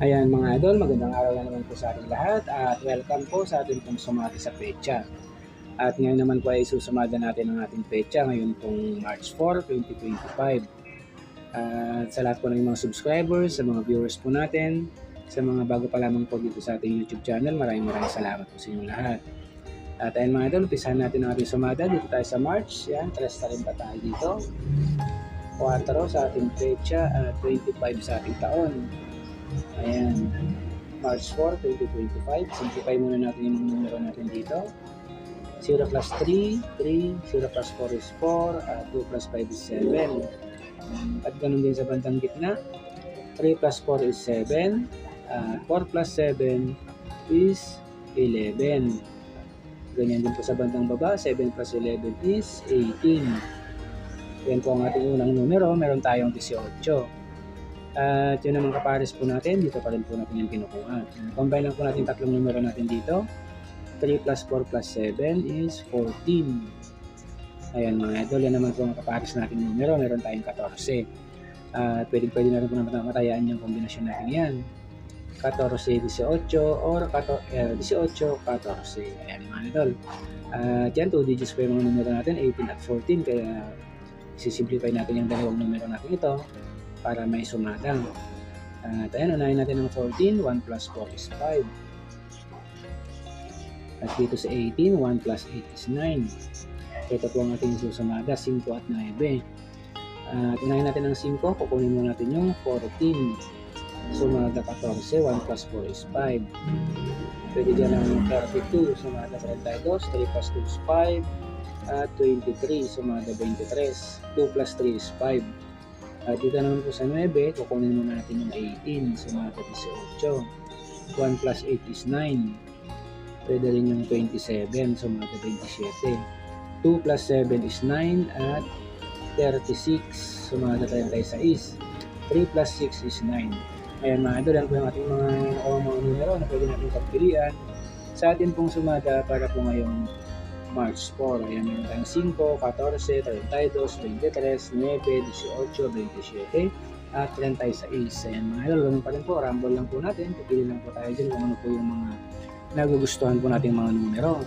Ayan mga idol, magandang araw na naman po sa ating lahat at welcome po sa ating pong sumati sa pecha. At ngayon naman po ay susumada natin ang ating pecha ngayon pong March 4, 2025. At sa lahat po ng mga subscribers, sa mga viewers po natin, sa mga bago pa lamang po dito sa ating YouTube channel, maraming maraming salamat po sa inyong lahat. At ayun mga idol, umpisahan natin ang ating sumada dito tayo sa March. Yan, 3 na rin pa tayo dito. 4 sa ating pecha at 25 sa ating taon. Ayan. March 4, 2025. Simplify muna natin yung numero natin dito. 0 plus 3, 3. 0 plus 4 is 4. At 2 plus 5 is 7. At ganun din sa bandang gitna. 3 plus 4 is 7. At 4 plus 7 is 11. Ganyan din po sa bandang baba. 7 plus 11 is 18. Yan po ang ating unang numero. Meron tayong 18. At yun naman kapares po natin, dito pa rin po natin yung kinukuha. Combine lang po natin tatlong numero natin dito. 3 plus 4 plus 7 is 14. Ayan mga idol, yan naman po ang kapares natin numero. Meron tayong 14. At pwede pwede na rin po naman matayaan yung kombinasyon natin yan. 14, 18 or 18, 14. Ayan mga idol. At yan, 2 digits po yung mga numero natin, 18 at 14. Kaya sisimplify natin yung dalawang numero natin ito para may sumada. At ayan, unahin natin ang 14. 1 plus 4 is 5. At dito sa 18, 1 plus 8 is 9. Ito po ang ating susumada, 5 at 9. At unahin natin ang 5, kukunin mo natin yung 14. Sumada 14, 1 plus 4 is 5. Pwede dyan ang 32, sumada 32, 3 plus 2 is 5. At 23, sumada 23. 2 plus 3 is 5. At dito naman po sa 9, kukunin muna natin yung 18, sumata 18. 1 plus 8 is 9. Pwede rin yung 27, sumata 27. 2 plus 7 is 9 at 36, sumata 36. 3 plus 6 is 9. Ayan mga idol, yan po yung ating mga nakuha mga numero na pwede natin pagpilian sa atin pong sumada para po ngayong March 4. Ayan, meron tayong 5, 14, 32, 23, 9, 18, 27, at 36. Ayan mga idol, ganun pa rin po. Rumble lang po natin. Pipili lang po tayo dyan kung ano po yung mga nagugustuhan po nating mga numero.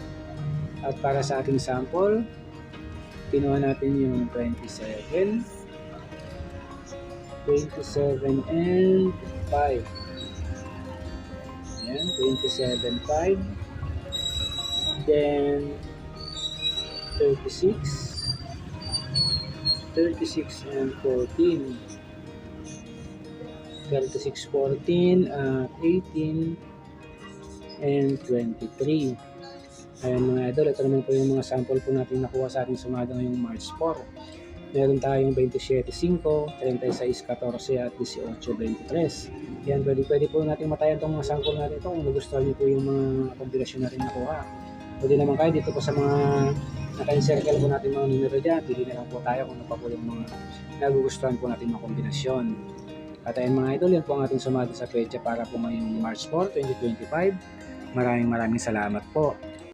At para sa ating sample, kinuha natin yung 27, 27 and 5. Ayan, 27, 5. Then, 36 36 and 14 36 14 uh, 18 and 23 ayan mga idol ito naman po yung mga sample po natin nakuha sa ating sumada ngayong March 4 meron tayong 27 5 36 14 at 18 23 yan pwede, pwede po natin matayan itong mga sample natin ito kung nagustuhan niyo po yung mga kombinasyon natin nakuha. Pwede naman kayo dito po sa mga naka-encircle po natin mga numero dyan. Pili na lang po tayo kung ano pa po yung mga nagugustuhan po natin mga kombinasyon. At ayun mga idol, yan po ang ating sumada sa pecha para po ngayong March 4, 2025. Maraming maraming salamat po.